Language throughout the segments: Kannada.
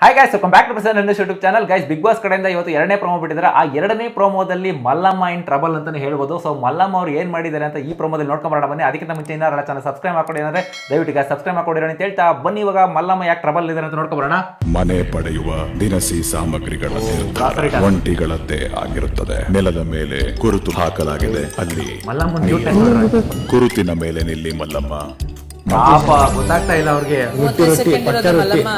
Hi guys welcome back to Prasanna ನನ್ನ YouTube channel guys Bigg Boss ಕಡೆಯಿಂದ ಇವತ್ತು ಎರಡನೇ ಪ್ರೋಮೋ ಬಿಟ್ಟಿದ್ದಾರೆ. ಆ ಎರಡನೇ ಪ್ರೋಮೋದಲ್ಲಿ ಮಲ್ಲಮ್ಮ ಇನ್ ಟ್ರಬಲ್ ಅಂತಲೇ ಹೇಳ್ಬೋದು. ಸೊ ಮಲ್ಲಮ್ಮ ಅವ್ರು ಏನು ಮಾಡಿದ್ದಾರೆ ಅಂತ ಈ ಪ್ರೋಮೋದಲ್ಲಿ ನೋಡ್ಕೊಂಬರೋಣ. ಬನ್ನಿ ಅದಕ್ಕಿಂತ ಮುಂಚೆ ಏನಾರ ಚಾನಲ್ ಸಬ್ಸ್ಕ್ರೈಬ್ ಮಾಡ್ಕೊಡಿ ಅಂದರೆ ದಯವಿಟ್ಟು ಈಗ ಸಬ್ಸ್ಕ್ರೈಬ್ ಮಾಡ್ಕೊಡಿ ಅಂತ ಹೇಳ್ತಾ ಬನ್ನಿ. ಇವಾಗ ಮಲ್ಲಮ್ಮ ಯಾಕೆ ಟ್ರಬಲ್ ಇದ್ದಾರೆ ಅಂತ ನೋಡ್ಕೊಂಬರೋಣ. ಮನೆ ಪಡೆಯುವ ದಿನಸಿ ಸಾಮಗ್ರಿಗಳ ಒಂಟಿಗಳದ್ದೇ ಆಗಿರುತ್ತದೆ. ನೆಲದ ಮೇಲೆ ಕುರುತು ಹಾಕಲಾಗಿದೆ. ಅಲ್ಲಿ ಮಲ್ಲಮ್ಮ ಕುರುತಿನ ಮೇಲೆ ನಿಲ್ಲಿ ಮಲ್ಲಮ್ಮ. ಪಾಪ ಗೊತ್ತಾಗ್ತಾ ಇಲ್ಲ ಅವ್ರಿಗೆ.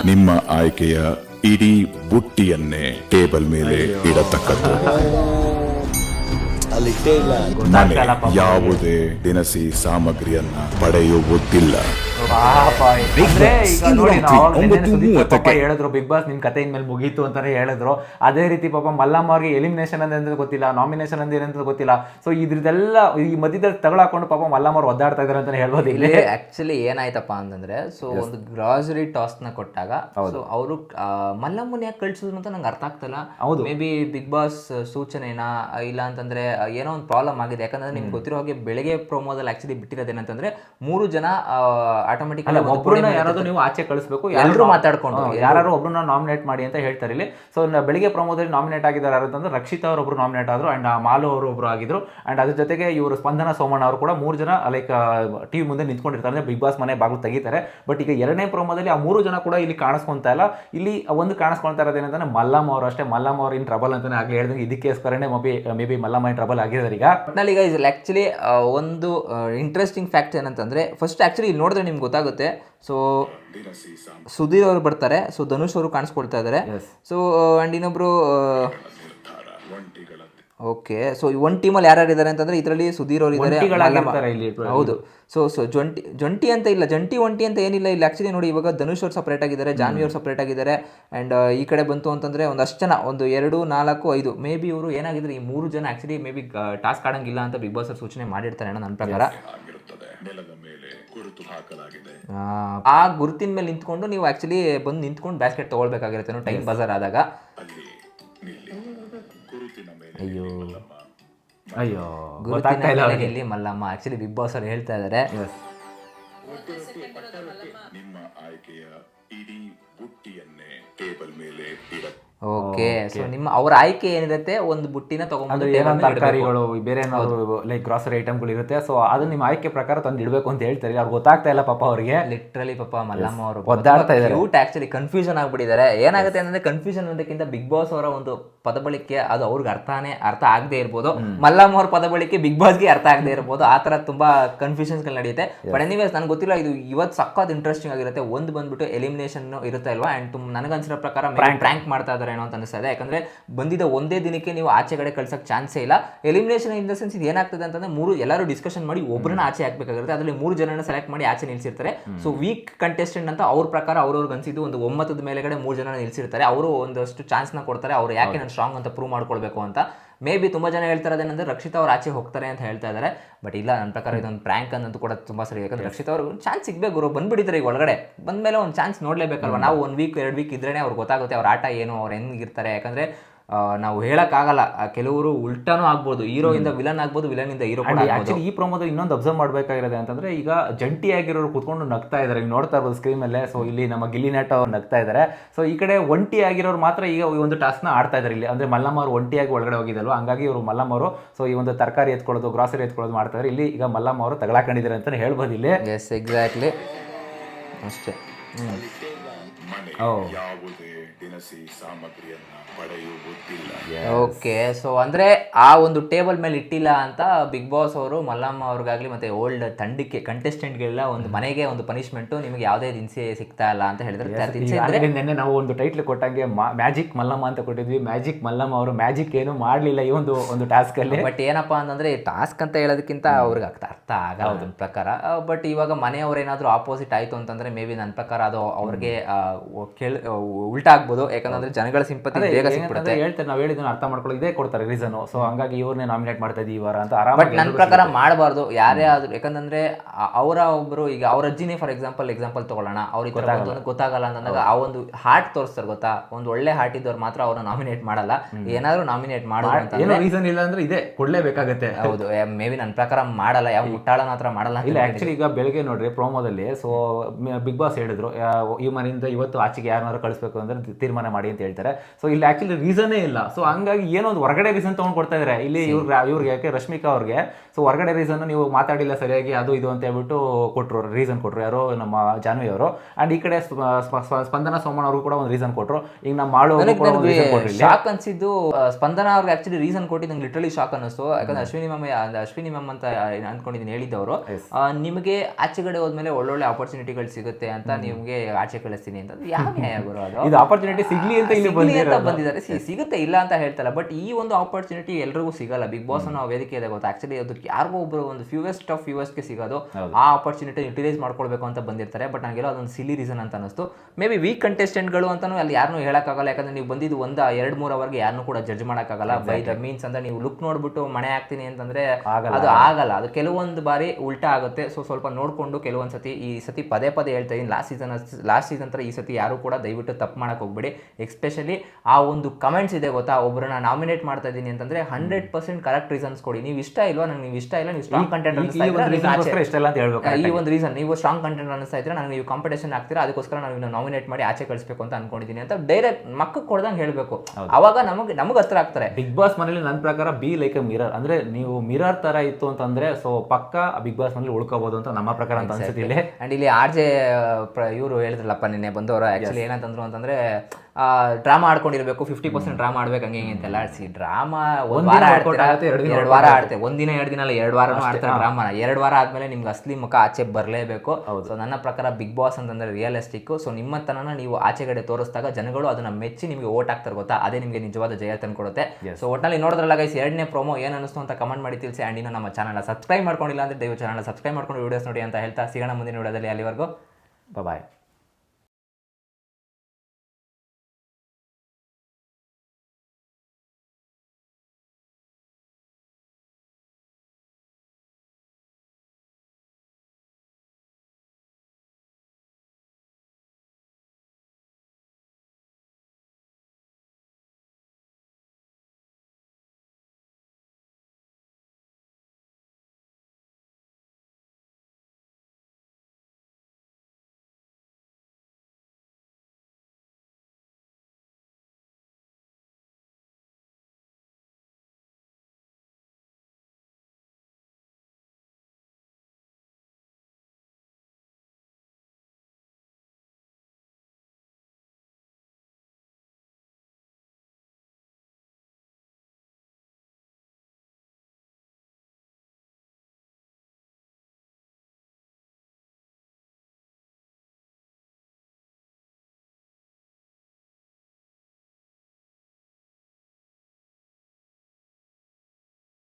ನಿಮ್ಮ ಆಯ್ಕೆಯ ಇಡೀ ಬುಟ್ಟಿಯನ್ನೇ ಟೇಬಲ್ ಮೇಲೆ ಇಡತಕ್ಕದ್ದು. ಮನೆ ಯಾವುದೇ ದಿನಸಿ ಸಾಮಗ್ರಿಯನ್ನ ಪಡೆಯುವುದಿಲ್ಲ. ಅಂದ್ರೆ ಈಗ ನೋಡಿ ನಾವು ಅವಾಗ ನೆನ್ನೆ ಪಾಪ ಹೇಳಿದ್ರು ಬಿಗ್ ಬಾಸ್ ನಿಮ್ ಕತೆ ಇನ್ಮೇಲೆ ಮುಗೀತು ಅಂತಾನೆ ಹೇಳಿದ್ರು. ಅದೇ ರೀತಿ ಪಾಪ ಮಲ್ಲಮ್ಮ ಅವ್ರಿಗೆ ಎಲಿಮಿನೇಷನ್ ಅಂತ ಗೊತ್ತಿಲ್ಲ ನಾಮಿನೇಷನ್ ಅಂದ್ರೆ ಏನಂತ ಗೊತ್ತಿಲ್ಲ. ಸೊ ಇದ್ರದೆಲ್ಲ ಈ ಮಧ್ಯದಲ್ಲಿ ತಗೊಳಾಕೊಂಡು ಪಾಪ ಮಲ್ಲಮ್ಮ ಅವ್ರು ಒದ್ದಾಡ್ತಾ ಇದಾರೆ ಅಂತಾನೆ ಹೇಳ್ಬೋದು ಇಲ್ಲಿ. ಇಲ್ಲಿ ಆಕ್ಚುಲಿ ಏನಾಯ್ತಪ್ಪ ಅಂತಂದ್ರೆ ಸೊ ಒಂದು ಗ್ರಾಸರಿ ಟಾಸ್ನ ಕೊಟ್ಟಾಗ ಸೊ ಅವರು ಮಲ್ಲಮ್ಮನ ಯಾಕೆ ಕಳ್ಸಿದ್ರು ಅಂತ ನಂಗೆ ಅರ್ಥ ಆಗ್ತಲ್ಲ ಹೌದು. ಮೇ ಬಿ ಬಿಗ್ ಬಾಸ್ ಸೂಚನೆನಾ ಇಲ್ಲ ಅಂತಂದ್ರೆ ಏನೋ ಒಂದು ಪ್ರಾಬ್ಲಮ್ ಆಗಿದೆ. ಯಾಕಂದ್ರೆ ನಿಮ್ಗೆ ಗೊತ್ತಿರೋ ಹಾಗೆ ಬೆಳಗ್ಗೆ ಪ್ರೋಮೋದಲ್ಲಿ ಆಕ್ಚುಲಿ ಬಿಟ್ಟಿರೋದೇನಂತಂದ್ರೆ ಮೂರು ಜನ ಆಟೋಮೆಟಿಕ್ ಅಲ್ಲ ಒಬ್ಬರನ್ನ ಯಾರಾದ್ರೂ ನೀವು ಆಚೆ ಕಳಿಸ್ಬೇಕು ಎಲ್ಲರೂ ಮಾತಾಡ್ಕೊಂಡು, ಯಾರು ಒಬ್ರನ್ನ ನಾಮಿನೇಟ್ ಮಾಡಿ ಅಂತ ಹೇಳ್ತಾರೆ ಇಲ್ಲಿ. ಸೊ ಬೆಳಿಗ್ಗೆ ಪ್ರಮೋದಲ್ಲಿ ನಾಮಿನೇಟ್ ಆಗಿದ್ದಾರೆ ಯಾರು ಅಂತಂದ್ರೆ ರಕ್ಷಿತಾ ಅವರು ಒಬ್ರು ನಾಮಿನೇಟ್ ಆದ್ರು ಅಂಡ್ ಮಾಲು ಅವರು ಒಬ್ರು ಆಗಿದ್ರು. ಅಂಡ್ ಅದ್ರ ಜೊತೆಗೆ ಇವರು ಸ್ಪಂದನ ಸೋಮಣ್ಣ ಅವರು ಕೂಡ ಮೂರು ಜನ ಲೈಕ್ ಟಿವಿ ಮುಂದೆ ನಿಂತ್ಕೊಂಡಿರ್ತಾರೆ. ಅಂದ್ರೆ ಬಿಗ್ ಬಾಸ್ ಮನೆ ಬಾಗಿಲು ತೆಗಿತಾರೆ. ಬಟ್ ಈಗ ಎರಡನೇ ಪ್ರಮೋದಲ್ಲಿ ಆ ಮೂರು ಜನ ಕೂಡ ಇಲ್ಲಿ ಕಾಣಿಸ್ಕೊಂತಾ ಇಲ್ಲ. ಇಲ್ಲಿ ಒಂದು ಕಾಣಿಸ್ಕೊಳ್ತಾ ಇರೋದೇನಂದ್ರೆ ಮಲ್ಲಮ್ಮ ಅವರು ಅಷ್ಟೇ. ಮಲ್ಲಮ್ಮ ಅವ್ರ ಇನ್ ಟ್ರಬಲ್ ಅಂತಾನೆ ಆಗ್ಲಿ ಹೇಳಿದಂಗೆ ಇದಕ್ಕೋಸ್ಕರನೇ maybe maybe Mallamma in trouble ಆಗಿದ್ದಾರೆ ಈಗ ಒಟ್ನಲ್ಲಿ ಈಗ ಆಕ್ಚುಲಿ ಒಂದು ಇಂಟ್ರೆಸ್ಟಿಂಗ್ ಫ್ಯಾಕ್ಟ್ ಏನಂತಂದ್ರೆ ಫಸ್ಟ್ ಆಕ್ಚುಲಿ ನೋಡಿದ್ರೆ ನಿಮ್ಗೆ ಗೊತ್ತಾಗುತ್ತೆ. ಸೊ ಸುಧೀರ್ ಅವರು ಬರ್ತಾರೆ. ಸೊ ಧನುಷ್ ಅವರು ಕಾಣಿಸ್ಕೊಳ್ತಾ ಇದ್ದಾರೆ ಸೊ ಅಂಡ್ ಇನ್ನೊಬ್ರು ಓಕೆ. ಸೊ ಒನ್ ಟೀಮಲ್ಲಿ ಯಾರ್ಯಾರು ಇದ್ದಾರೆ ಅಂತಂದ್ರೆ ಇದರಲ್ಲಿ ಸುಧೀರ್ ಅವರು ಇದ್ದಾರೆ ಹೌದು. ಸೊ ಸೊ ಜೊಂಟಿ ಜೊಂಟಿ ಅಂತ ಇಲ್ಲ ಜಂಟಿ ಒಂಟಿ ಅಂತ ಏನಿಲ್ಲ. ಇಲ್ಲಿ ಆಕ್ಚುಲಿ ನೋಡಿ ಇವಾಗ ಧನುಷ್ ಅವ್ರು ಸಪ್ರೇಟ್ ಆಗಿದ್ದಾರೆ ಜಾನ್ವಿ ಅವ್ರು ಸಪ್ರೇಟ್ ಆಗಿದ್ದಾರೆ. ಅಂಡ್ ಈ ಕಡೆ ಬಂತು ಅಂತಂದ್ರೆ ಒಂದಷ್ಟು ಜನ ಒಂದು ಎರಡು ನಾಲ್ಕು ಐದು. ಮೇ ಬಿ ಇವರು ಏನಾಗಿದ್ರೆ ಈ ಮೂರು ಜನ ಆಕ್ಚುಲಿ ಮೇ ಬಿ ಟಾಸ್ಕ್ ಆಡಂಗಿಲ್ಲ ಅಂತ ಬಿಗ್ ಬಾಸ್ ಅವ್ರು ಸೂಚನೆ ಮಾಡಿರ್ತಾರೆ ಅನ್ನೋ ನನ್ನ ಪ್ರಕಾರ. ಗುರುತು ಹಾಕಲಾಗಿದೆ. ಆ, ಗುರುತಿನ ಮೇಲೆ ನಿಂತ್ಕೊಂಡು ನೀವು ಆಕ್ಚುಲಿ ಬಂದು ನಿಂತ್ಕೊಂಡು ಬ್ಯಾಸ್ಕೆಟ್ ತಗೊಳ್ಬೇಕಾಗಿರುತ್ತೆ ಟೈಮ್ ಬಜಾರ್ ಆದಾಗ. ಅಲ್ಲಿ ಗುರುತಿನ ಮೇಲೆ ಅಯ್ಯೋ. ಅಯ್ಯೋ ಗುರುತಿನ ಮೇಲೆ ಅವ್ರಿಗೆ. ಮಲ್ಲಮ್ಮ. ಆಕ್ಚುಲಿ ಬಿಗ್ ಬಾಸ್ ಅವ್ರು ಹೇಳ್ತಾ ಇದ್ದಾರೆ ನಿಮ್ಮ ಆಯ್ಕೆಯ ಇಡೀ ಬುಟ್ಟಿಯನ್ನೇ ಟೇಬಲ್ ಮೇಲೆ ಇಡ ಓಕೆ ಸೊ ನಿಮ್ಮ ಅವ್ರ ಆಯ್ಕೆ ಏನಿರುತ್ತೆ? ಒಂದು ಬುಟ್ಟಿನ ತಗೊಂಡು ಅಂದ್ರೆ ಏನೋ ತರಕಾರಿಗಳು ಬೇರೆ ಏನಾದ್ರು ಲೈಕ್ ಗ್ರಾಸರಿ ಐಟಮ್ಗಳು ಇರುತ್ತೆ ಸೊ ಅದು ನಿಮ್ಮ ಆಯ್ಕೆ ಪ್ರಕಾರ ತಂದು ಇಡಬೇಕು ಅಂತ ಹೇಳ್ತಾರೆ. ಅವ್ರು ಗೊತ್ತಾಗ್ತಾ ಇಲ್ಲ ಪಾಪ ಅವರಿಗೆ. ಲಿಟ್ರಲಿ ಪಾಪ ಮಲ್ಲಮ್ಮ ಅವರು ಒದ್ದಾಡ್ತಾ ಇದ್ದಾರೆ. ಊಟ ಆಕ್ಚುಲಿ ಕನ್ಫ್ಯೂಷನ್ ಆಗ್ಬಿಟ್ಟಿದ್ದಾರೆ. ಏನಾಗುತ್ತೆ ಅಂದ್ರೆ ಕನ್ಫ್ಯೂಷನ್ ಅನ್ನೋದಕ್ಕಿಂತ ಬಿಗ್ ಬಾಸ್ ಅವರ ಒಂದು ಪದ ಬಳಕೆ ಅದು ಅವ್ರಿಗೆ ಅರ್ಥನೇ ಅರ್ಥ ಆಗದೆ ಇರ್ಬೋದು. ಮಲ್ಲಮ್ಮ ಅವ್ರ ಪದ ಬಳಿಕೆ ಬಿಗ್ ಬಾಸ್ಗೆ ಅರ್ಥ ಆಗದೆ ಇರ್ಬೋದು. ಆ ತರ ತುಂಬಾ ಕನ್ಫ್ಯೂಷನ್ಸ್ ನಡೆಯುತ್ತೆ. ಬಟ್ ಎನಿವೇಸ್ ನನಗೆ ಗೊತ್ತಿಲ್ಲ ಇದು ಇವತ್ತು ಸಕ್ಕತ್ ಇಂಟ್ರೆಸ್ಟಿಂಗ್ ಆಗಿರುತ್ತೆ. ಒಂದು ಬಂದ್ಬಿಟ್ಟು ಎಲಿಮಿನೇಷನ್ ಇರುತ್ತೆ ಅಲ್ವಾ ಅಂಡ್ ತುಂಬ ನನಗನ್ಸಿರೋ ಪ್ರಕಾರ ಪ್ರ್ಯಾಂಕ್ ಮಾಡ್ತಾ ಇದ್ದಾರೆ. ಏನೋ ಅಂತ ಅನಿಸ್ತಾ ಇದೆ. ಯಾಕಂದ್ರೆ ಬಂದಿದ್ದ ಒಂದೇ ದಿನಕ್ಕೆ ನೀವು ಆಚೆ ಕಡೆ ಕಳ್ಸೋಕ್ಕೆ ಚಾನ್ಸೇ ಇಲ್ಲ. ಎಲಿಮಿನೇಷನ್ ಇನ್ ದ ಸೆನ್ಸ್ ಇದು ಏನಾಗ್ತದೆ ಅಂತಂದ್ರೆ ಮೂರು ಎಲ್ಲರೂ ಡಿಸ್ಕಷನ್ ಮಾಡಿ ಒಬ್ಬರನ್ನ ಆಚೆ ಹಾಕಬೇಕಾಗುತ್ತೆ. ಅದರಲ್ಲಿ ಮೂರು ಜನರನ್ನ ಸೆಲೆಕ್ಟ್ ಮಾಡಿ ಆಚೆ ನಿಲ್ಸಿರ್ತಾರೆ. ಸೊ ವೀಕ್ ಕಂಟೆಸ್ಟೆಂಟ್ ಅಂತ ಅವ್ರ ಪ್ರಕಾರ ಅವ್ರವ್ರಿಗೆ ಅನಿಸಿದ್ದು ಒಂದು ಒಮ್ಮತದ ಮೇಲೆಗಡೆ ಮೂರು ಜನ ನಿಲ್ಸಿರ್ತಾರೆ. ಅವರು ಒಂದಷ್ಟು ಚಾನ್ಸ್ನ ಕೊಡ್ತಾರೆ. ಅವ್ರು ಯಾಕೆ ನಾನು ಸ್ಟ್ರಾಂಗ್ ಅಂತ ಪ್ರೂವ್ ಮಾಡ್ಕೊಳ್ಬೇಕು ಅಂತ. ಮೇ ಬಿ ತುಂಬ ಜನ ಹೇಳ್ತಾರೆ ಅದೇನಂದ್ರೆ ರಕ್ಷಿತಾ ಅವ್ರು ಆಚೆ ಹೋಗ್ತಾರೆ ಅಂತ ಹೇಳ್ತಾ ಇದ್ದಾರೆ ಬಟ್ ಇಲ್ಲ ನನ್ನ ಪ್ರಕಾರ ಇದೊಂದು ಪ್ರ್ಯಾಂಕ್ ಅನ್ನೋದು ಕೂಡ ತುಂಬಾ ಸರಿ. ಯಾಕಂದ್ರೆ ರಕ್ಷಿತಾ ಅವ್ರಿಗೆ ಚಾನ್ಸ್ ಸಿಗ್ಬೇಕು. ಗುರು ಬಂದ್ಬಿಟ್ಟಿದ್ದಾರೆ ಈಗ ಒಳಗಡೆ. ಬಂದ್ಮೇಲೆ ಒಂದು ಚಾನ್ಸ್ ನೋಡಲೇಬೇಕಲ್ವ? ನಾವು ಒಂದು ವೀಕ್ ಎರಡು ವೀಕ್ ಇದ್ರೇನೆ ಅವ್ರು ಗೊತ್ತಾಗುತ್ತೆ ಅವ್ರ ಆಟ ಏನು ಅವ್ರು ಹೆಂಗಿರ್ತಾರೆ. ಯಾಕಂದ್ರೆ ನಾವು ಹೇಳಕ್ಕಾಗಲ್ಲ. ಕೆಲವರು ಉಲ್ಟಾನೂ ಆಗ್ಬೋದು ಹೀರೋ ಇಂದ ವಿಲನ್ ಆಗ್ಬೋದು ವಿಲನ್ ಇಂದ ಹೀರೋ ಆಕ್ಚುಲಿ ಈ ಪ್ರೊಮೋದಲ್ಲಿ ಇನ್ನೊಂದು ಅಬ್ಸರ್ವ್ ಮಾಡಬೇಕಾಗಿರೋದು ಅಂತಂದ್ರೆ ಈಗ ಜಂಟಿಯಾಗಿರೋರು ಕೂತ್ಕೊಂಡು ನಗ್ತಾ ಇದ್ದಾರೆ ಈಗ ನೋಡ್ತಾ ಇರೋದು ಸ್ಕ್ರೀನ್ ಮೇಲೆ ಸೊ ಇಲ್ಲಿ ನಮ್ಮ ಗಿಲ್ಲಿ ನಟ ಅವ್ರು ನಗ್ತಾ ಇದ್ದಾರೆ ಸೊ ಈ ಕಡೆ ಒಂಟಿ ಆಗಿರೋರು ಮಾತ್ರ ಈಗ ಈ ಒಂದು ಟಾಸ್ಕ್ನ ಆಡ್ತಾ ಇದ್ದಾರೆ ಇಲ್ಲಿ. ಅಂದ್ರೆ ಮಲ್ಲಮ್ಮ ಅವರು ಒಂಟಿಯಾಗಿ ಒಳಗಡೆ ಹೋಗಿದ್ದಲ್ವ? ಹಂಗಾಗಿ ಇವರು ಮಲ್ಲಮ್ಮ ಅವರು ಸೊ ಈ ಒಂದು ತರಕಾರಿ ಎತ್ಕೊಳ್ಳೋದು ಗ್ರಾಸರಿ ಎತ್ಕೊಳ್ಳೋದು ಮಾಡ್ತಾ ಇದ್ದಾರೆ ಇಲ್ಲಿ ಈಗ ಮಲ್ಲಮ್ಮ ಅವರು ತಗೊಳಕೊಂಡಿದ್ದಾರೆ ಅಂತಾನೆ ಹೇಳ್ಬೋದು ಇಲ್ಲಿ. ಎಸ್ ಎಕ್ಸಾಕ್ಟ್ಲಿ ಅಷ್ಟೇ. ಓ. ಯಾವುದೇ ದಿನಸಿ ಸಾಮಗ್ರಿಯನ್ನ ಪಡೆಯುವುದಿಲ್ಲ ಓಕೆ ಸೊ ಅಂದ್ರೆ ಆ ಒಂದು ಟೇಬಲ್ ಮೇಲೆ ಇಟ್ಟಿಲ್ಲ ಅಂತ ಬಿಗ್ ಬಾಸ್ ಅವರು ಮಲ್ಲಮ್ಮ ಅವ್ರಿಗಾಗ್ಲಿ ಮತ್ತೆ ಓಲ್ಡ್ ತಂಡಕ್ಕೆ ಕಂಟೆಸ್ಟೆಂಟ್ಗೆಲ್ಲ ಒಂದು ಮನೆಗೆ ಒಂದು ಪನಿಷ್ಮೆಂಟ್ ನಿಮಗೆ ಯಾವುದೇ ದಿನಸಿ ಸಿಗ್ತಾ ಇಲ್ಲ ಅಂತ ಹೇಳಿದ್ರೆ. ದಿನಸಿ ಅಂದ್ರೆ ಈಗಾಗಲೇ ನಿನ್ನೆ ನಾವು ಒಂದು ಟೈಟ್ಲ್ ಕೊಟ್ಟಂಗೆ ಮ್ಯಾಜಿಕ್ ಮಲ್ಲಮ್ಮ ಅಂತ ಕೊಟ್ಟಿದ್ವಿ. ಮ್ಯಾಜಿಕ್ ಮಲ್ಲಮ್ಮ ಅವರು ಮ್ಯಾಜಿಕ್ ಏನು ಮಾಡಲಿಲ್ಲ ಈ ಒಂದು ಒಂದು ಟಾಸ್ಕ್ ಅಲ್ಲಿ. ಬಟ್ ಏನಪ್ಪ ಅಂತಂದ್ರೆ ಟಾಸ್ಕ್ ಅಂತ ಹೇಳೋದಕ್ಕಿಂತ ಅವ್ರಿಗೆ ಅರ್ಥ ಅರ್ಥ ಆಗಲ್ಲ ಪ್ರಕಾರ. ಬಟ್ ಇವಾಗ ಮನೆಯವ್ರು ಏನಾದರೂ ಆಪೋಸಿಟ್ ಆಯ್ತು ಅಂತಂದ್ರೆ ಮೇ ಬಿ ನನ್ನ ಪ್ರಕಾರ ಅದು ಅವ್ರಿಗೆ ಕೇಳಿ ಒ- ಉಲ್ಟಾ ಆಗ್ಬೋದು. ಯಾಕಂದ್ರೆ ಜನಗಳ ಸಿಂಪತಿ ಬೇಗ ಸಿಗ್ಬಿಡುತ್ತೆ. ಹೇಳ್ತಾರೆ ನಾವು ಹೇಳಿದ್ದನ್ನು ಅರ್ಥ ಮಾಡ್ಕೊಳ್ಳೋ ಇದೇ ಕೊಡ್ತಾರೆ ರೀಸನ್ ಸೊ ಹಂಗಾಗಿ ಇವ್ರನ್ನೇ ನಾಮಿನೇಟ್ ಮಾಡ್ತಾ ಇದೀವಿ ವಾರ ಅಂತ ಬಟ್ ನನ್ನ ಪ್ರಕಾರ ಮಾಡಬಾರ್ದು. ಯಾರೇ ಆದ್ರೂ ಯಾಕಂದ್ರೆ ಅವರ ಒಬ್ರು ಈಗ ಅವ್ರ ಅಜ್ಜಿನೇ ಫಾರ್ ಎಕ್ಸಾಂಪಲ್ ಎಕ್ಸಾಂಪಲ್ ತಗೊಳ್ಳೋಣ. ಅವ್ರಿಗೆ ಗೊತ್ತಾಗಲ್ಲ. ಗೊತ್ತಾಗಲ್ಲ ಅಂತಂದಾಗ ಆ ಒಂದು ಹಾರ್ಟ್ ತೋರಿಸ್ತಾರೆ ಗೊತ್ತಾ? ಒಂದು ಒಳ್ಳೆ ಹಾರ್ಟ್ ಇದ್ದವ್ರು ಮಾತ್ರ ಅವ್ರನ್ನ ನಾಮಿನೇಟ್ ಮಾಡಲ್ಲ. ಏನಾದ್ರು ನಾಮಿನೇಟ್ ಮಾಡೋದು ರೀಸನ್ ಇಲ್ಲ ಅಂದ್ರೆ ಇದೆ. ಕೊಡ್ಲೇಬೇಕಾಗತ್ತೆ. ಹೌದು. ಮೇ ಬಿ ನನ್ನ ಪ್ರಕಾರ ಮಾಡಲ್ಲ. ಯಾವ ಮುಟ್ಟಾಳನ ಹತ್ರ ಮಾಡಲ್ಲ ಇಲ್ಲ ಆಕ್ಚುಲಿ ಈಗ ಬೆಳಗ್ಗೆ ನೋಡ್ರಿ ಪ್ರೋಮೋದಲ್ಲಿ ಸೊ ಬಿಗ್ ಬಾಸ್ ಹೇಳಿದ್ರು ಈ ಮನೆಯಿಂದ ಇವತ್ತು ಆಚೆಗೆ ಯಾರನ್ನಾರು ಕಳಿಸ್ಬೇಕು ಅಂದ್ರೆ ತೀರ್ಮಾನ ಮಾಡಿ ಅಂತ ಹೇಳ್ತಾರೆ. ಸೊ ಇಲ್ಲಿ ಆಕ್ಚುಲಿ ರೀಸನೇ ಇಲ್ಲ. ಸೊ ಹಂಗಾಗಿ ಏನೋ ಒಂದು ಹೊರಗಡೆ ರೀಸನ್ ತೊಗೊಂಡು ಕೊಡ್ತಾ ಇದ್ದಾರೆ ಇಲ್ಲಿ ಇವ್ರಿಗೆ ಇವ್ರಿಗೆ ಯಾಕೆ ರಶ್ಮಿಕಾ ಅವ್ರಿಗೆ? ಸೊ ಹೊರಗಡೆ ರೀಸನ್ ನೀವು ಮಾತಾಡಿಲ್ಲ ಸರಿಯಾಗಿ ಅದು ಇದು ಅಂತ ಹೇಳ್ಬಿಟ್ಟು ಕೊಟ್ಟರು ರೀಸನ್ ಕೊಟ್ಟರು ಯಾರೋ ನಮ್ಮ ಜಾನ್ವಿ ಅವರು. ಆ್ಯಂಡ್ ಈ ಕಡೆ ಸ್ಪ- ಸ್ಪ- ಸ್ಪ- ಸ್ಪಂದನ ಸೋಮಣ್ಣ ಅವರು ಕೂಡ ಒಂದು ರೀಸನ್ ಕೊಟ್ಟರು ಈಗ ನಮ್ಮ ಮಾಡು ಶಾಕ್ ಅನ್ಸಿದ್ದು ಸ್ಪಂದನ ಅವ್ರಿಗೆ ಆಕ್ಚುಲಿ ರೀಸನ್ ಕೊಟ್ಟಿದ್ದು ನಂಗೆ ಲಿಟ್ರಲಿ ಶಾಕ್ ಅನ್ನಿಸ್ತು. ಯಾಕಂದ್ರೆ ಅಶ್ವಿನಿ ಮ್ಯಾಮ್ ಅಶ್ವಿನಿ ಮ್ಯಾಮ್ ಅಂತ ಅಂದ್ಕೊಂಡಿದ್ದೀನಿ ಹೇಳಿದ್ದವರು. ನಿಮಗೆ ಆಚೆಗಡೆ ಹೋದ್ಮೇಲೆ ಒಳ್ಳೊಳ್ಳೆ ಆಪರ್ಚುನಿಟಿಗಳು ಸಿಗುತ್ತೆ ಅಂತ ನಿಮಗೆ ಆಚೆ ಕಳಿಸ್ತೀನಿ ಅಂತ. ಯಾವ ನ್ಯಾಯ ಗುರು ಅದು? ಇದು ಆಪರ್ಚುನಿಟಿ ಸಿಗ್ಲಿ ಅಂತ ಇಲ್ಲಿ ಅಂತ ಬಂದಿದ್ದಾರೆ. ಸಿಗುತ್ತೆ ಇಲ್ಲ ಅಂತ ಹೇಳ್ತಾರೆ ಬಟ್ ಈ ಒಂದು ಆಪರ್ಚುನಿಟಿ ಎಲ್ರಿಗೂ ಸಿಗಲ್ಲ. ಬಿಗ್ ಬಾಸ್ ಅನ್ನೋ ವೇದಿಕೆ ಇದೆ ಗೊತ್ತಾ? ಆಕ್ಚುಲಿ ಅದಕ್ಕೆ ಯಾರಿಗೋ ಒಬ್ಬರು ಒಂದು ಫ್ಯೂವೆಸ್ಟ್ ಆಫ್ಗೆ ಸಿಗೋದು ಆ ಆಪರ್ಚುನಿಟಿ ಯುಟಿಲೈಸ್ ಮಾಡ್ಕೊಳ್ಬೇಕು ಅಂತ ಬಂದಿರ್ತಾರೆ. ಬಟ್ ನನಗೆಲ್ಲ ಅದೊಂದು ಸಿಲಿ ರೀಸನ್ ಅಂತ ಅನಿಸ್ತು ಮೇ ಬಿ ವೀಕ್ ಕಂಟೆಸ್ಟೆಂಟ್ಗಳು ಅಂತಲೂ ಅಲ್ಲಿ ಯಾರನ್ನೂ ಹೇಳೋಕ್ಕಾಗಲ್ಲ. ಯಾಕಂದ್ರೆ ನೀವು ಬಂದಿದ್ದು ಒಂದು ಎರಡು ಮೂರು ಅವರ್ಗೆ ಯಾರನ್ನೂ ಕೂಡ ಜಡ್ಜ್ ಮಾಡೋಕ್ಕಾಗಲ್ಲ. ಬೈ ದ ಮೀನ್ಸ್ ಅಂತ ನೀವು ಲುಕ್ ನೋಡ್ಬಿಟ್ಟು ಮಣೆ ಹಾಕ್ತೀನಿ ಅಂತಂದ್ರೆ ಅದು ಆಗಲ್ಲ. ಅದು ಕೆಲವೊಂದು ಬಾರಿ ಉಲ್ಟಾ ಆಗುತ್ತೆ. ಸೊ ಸ್ವಲ್ಪ ನೋಡ್ಕೊಂಡು ಕೆಲವೊಂದು ಸತಿ ಈ ಸತಿ ಪದೇ ಪದೇ ಹೇಳ್ತಾ ಇದ್ದೀನಿ ಲಾಸ್ಟ್ ಸೀಸನ್ ಲಾಸ್ಟ್ ಸೀಸನ್ ಥರ ಈ ಸತಿ ಯಾರು ಕೂಡ ದಯವಿಟ್ಟು ತಪ್ಪು ಮಾಡಕ್ ಹೋಗ್ಬೇಡಿ. ಎಸ್ಪೆಷಲಿ ಆ ಒಂದು ಕಮೆಂಟ್ಸ್ ಇದೆ ಗೊತ್ತಾ? ಒಬ್ಬರನ್ನ ನಾಮಿನೇಟ್ ಮಾಡ್ತಾ ಇದ್ದೀನಿ ಅಂತಂದ್ರೆ ಹಂಡ್ರೆಡ್ ಪರ್ಸೆಂಟ್ ಕರೆಕ್ಟ್ ರೀಸನ್ಸ್ ಕೊಡಿ. ನೀವು ಇಷ್ಟ ಇಲ್ವಾ? ನಂಗೆ ನೀವು ಇಷ್ಟ ಇಲ್ಲ ನೀವು ಸ್ಟ್ರಾಂಗ್ ಕಂಟೆಂಟ್ ಈ- ಒಂದು ಈ ರೀಸನ್ ನೀವು ಸ್ಟ್ರಾಂಗ್ ಕಂಟೆಂಟ್ ಅನಿಸ್ತಾ ಇದ್ರೆ ನನಗೆ ನೀವು ಕಾಂಪಿಟೇಷನ್ ಆಗ್ತೀರಾ? ಅದಕ್ಕೋಸ್ಕರ ನಾವು ನಾಮಿನೇಟ್ ಮಾಡಿ ಆಚೆ ಕಳಿಸ್ಬೇಕು ಅಂತ ಅನ್ಕೊಂಡಿದ್ದೀನಿ ಅಂತ ಡೈರೆಕ್ಟ್ ಮಕ್ಕಕ್ಕೆ ಕೊಡ್ದಂಗೆ ಹೇಳಬೇಕು. ಅವಾಗ ನಮಗೆ ನಮಗೆ ಹತ್ರ ಆಗ್ತಾರೆ. ಬಿಗ್ ಬಾಸ್ ಮನೇಲಿ ನನ್ನ ಪ್ರಕಾರ ಬಿ ಲೈಕ್ ಎ ಮಿರರ್ ಅಂದ್ರೆ ನೀವು ಮಿರರ್ ತರ ಇತ್ತು ಅಂತಂದ್ರೆ ಸೊ ಪಕ್ಕ ಬಿಗ್ ಬಾಸ್ ಮನೇಲಿ ಉಳ್ಕೋಬಹುದು ಅಂತ ನಮ್ಮ ಪ್ರಕಾರ ಅಂತ ಅನ್ಸುತ್ತೆ ಇಲ್ಲಿ. ಅಂಡ್ ಇಲ್ಲಿ ಆರ್ ಜೆ ಇವರು ಹೇಳಿದ್ರಲ್ಲಪ್ಪ ನಿನ್ನೆ ಬಂದವರು ಆಕ್ಚುಲಿ ಏನಂತಂದ್ರು ಅಂತಂದ್ರೆ ಡ್ರಾಮಾ ಆಡ್ಕೊಂಡಿರ್ಬೇಕು ಫಿಫ್ಟಿ ಪರ್ಸೆಂಟ್ ಡ್ರಾಮಾ ಆಡ್ಬೇಕು ಹಂಗೆ ಹಿಂಗೆ ಅಂತೆಲ್ಲ ಸಿ ಡ್ರಾಮಾ ಒಂದ್ ವಾರ ಎರಡು ದಿನ ಎರಡು ವಾರ ಆಡ್ತೆ ಒಂದಿನ ಎರಡು ದಿನ ಅಲ್ಲ ಎರಡು ವಾರನೂ ಆಡ್ತಾರೆ ಡ್ರಾಮಾ ಎರಡು ವಾರ ಆದಮೇಲೆ ನಿಮ್ಗೆ ಅಸ್ಲಿ ಮುಖ ಆಚೆ ಬರಲೇಬೇಕು. ಸೊ ನನ್ನ ಪ್ರಕಾರ ಬಿಗ್ ಬಾಸ್ ಅಂತಂದ್ರೆ ರಿಯಲಿಸ್ಟಿಕ್ ಸೊ ನಿಮ್ಮತನನ ನೀವು ಆಚೆಗಡೆ ತೋರಿಸಿದಾಗ ಜನಗಳು ಅದನ್ನ ಮೆಚ್ಚಿ ನಿಮಗೆ ಓಟ್ ಆಗ್ತಾರೆ ಗೊತ್ತಾ? ಅದೇ ನಿಮಗೆ ನಿಜವಾದ ಜಯ ತಂದ್ಕೊಡುತ್ತೆ ಸೊ ಒಟ್ಟಲ್ಲಿ ನೋಡಿದ್ರಲ್ಲ ಗೈಸ್ ಎರಡನೇ ಪ್ರೋಮೋ ಏನು ಅನಿಸ್ತು ಅಂತ ಕಮೆಂಟ್ ಮಾಡಿ ತಿಳಿಸಿ. ಆ್ಯಂಡ್ ಇನ್ನು ನಮ್ಮ ಚಾನಲ್ ಸಬ್ಸ್ಕ್ರೈಬ್ ಮಾಡ್ಕೊಂಡಿಲ್ಲ ಅಂದ್ರೆ ದಯವಿಟ್ಟು ಚಾನಲ್ ಸಬ್ಸ್ಕ್ರೈಬ್ ಮಾಡ್ಕೊಂಡು ವೀಡಿಯೋಸ್ ನೋಡಿ ಅಂತ ಹೇಳ್ತಾ ಸಿಗೋಣ ಮುಂದಿನ ವಿಡಿಯೋದಲ್ಲಿ ಅಲ್ಲಿವರೆಗೂ. ಬಾಯ್